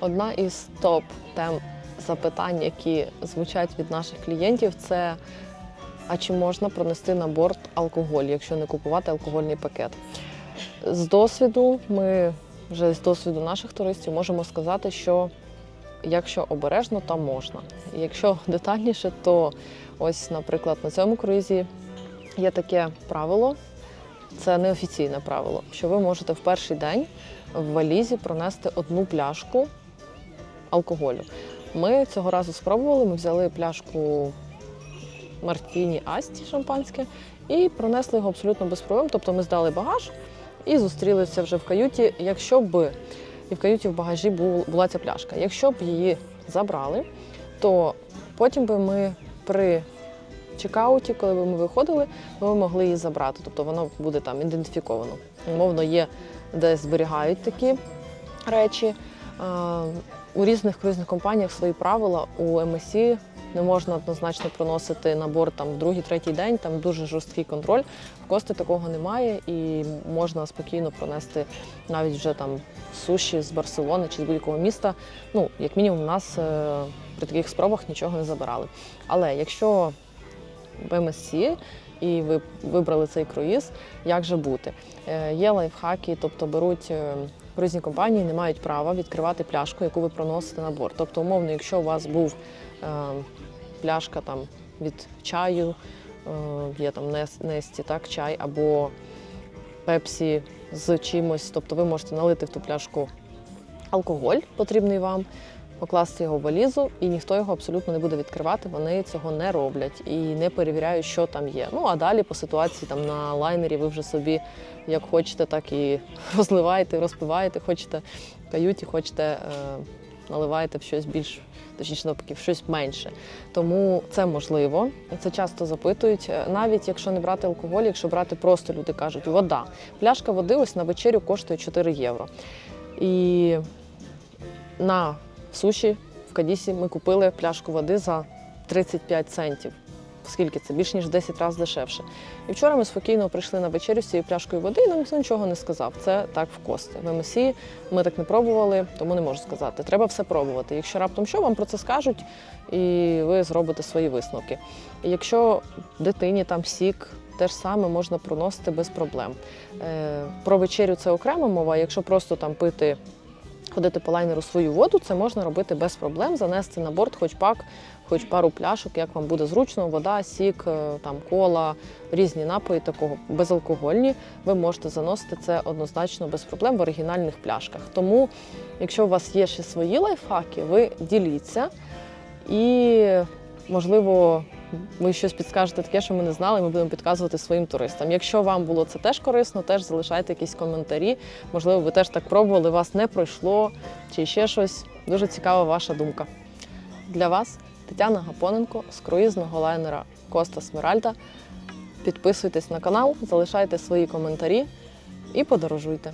Одна із топ тем запитань, які звучать від наших клієнтів, це а чи можна пронести на борт алкоголь, якщо не купувати алкогольний пакет? З досвіду, ми вже з досвіду наших туристів можемо сказати, що якщо обережно, то можна. Якщо детальніше, то ось, наприклад, на цьому круїзі є таке правило, це неофіційне правило, що ви можете в перший день в валізі пронести одну пляшку алкоголю. Ми цього разу спробували, ми взяли пляшку Мартіні Асті шампанське і пронесли його абсолютно без проблем. Тобто ми здали багаж і зустрілися вже в каюті. Якщо б і в каюті в багажі була ця пляшка. Якщо б її забрали, то потім би ми при чекауті, коли б ми виходили, ми могли її забрати. Тобто воно буде там ідентифіковано. Умовно, є де зберігають такі речі. Е, У різних круїзних компаніях свої правила. У МСІ не можна однозначно проносити на борт там другий, третій день. Там дуже жорсткий контроль. В кости такого немає, і можна спокійно пронести навіть вже там суші з Барселони чи з будь-якого міста. Ну, як мінімум, у нас е, при таких спробах нічого не забирали. Але якщо в МСC і ви вибрали цей круїз, як же бути? Е, Є лайфхаки, тобто беруть круїзні компанії, не мають права відкривати пляшку, яку ви проносите на борт. Тобто, умовно, якщо у вас був е, пляшка там від чаю, е, є там Несті, так, чай або пепсі з чимось, тобто ви можете налити в ту пляшку алкоголь, потрібний вам, покласти його в валізу, і ніхто його абсолютно не буде відкривати. Вони цього не роблять і не перевіряють, що там є. Ну а далі по ситуації там на лайнері ви вже собі як хочете, так і розливаєте, розпиваєте, хочете в каюті, хочете. Е, Наливаєте в щось більш, точніше навпаки, в щось менше. Тому це можливо. Це часто запитують. Е, Навіть якщо не брати алкоголь, якщо брати просто люди кажуть, вода. Пляшка води ось на вечерю коштує 4 євро. І на суші в Кадісі ми купили пляшку води за 35 центів. Скільки це? Більш ніж 10 разів дешевше. І вчора ми спокійно прийшли на вечерю з цією пляшкою води, і нам ніхто нічого не сказав. Це так в кости. В МСІ ми так не пробували, тому не можу сказати. Треба все пробувати. Якщо раптом що, вам про це скажуть, і ви зробите свої висновки. І якщо дитині там сік, те ж саме можна проносити без проблем. Е, Про вечерю це окрема мова. Якщо просто там пити ходити по лайнеру свою воду, це можна робити без проблем, занести на борт хоч пак, хоч пару пляшок, як вам буде зручно, вода, сік, е, там кола, різні напої такого безалкогольні. Ви можете заносити це однозначно без проблем в оригінальних пляшках. Тому, якщо у вас є ще свої лайфхаки, ви діліться і, можливо, ви щось підскажете таке, що ми не знали, і ми будемо підказувати своїм туристам. Якщо вам було це теж корисно, теж залишайте якісь коментарі. Можливо, ви теж так пробували, вас не пройшло, чи ще щось. Дуже цікава ваша думка. Для вас Тетяна Гапоненко з круїзного лайнера Коста Смеральда. Підписуйтесь на канал, залишайте свої коментарі і подорожуйте.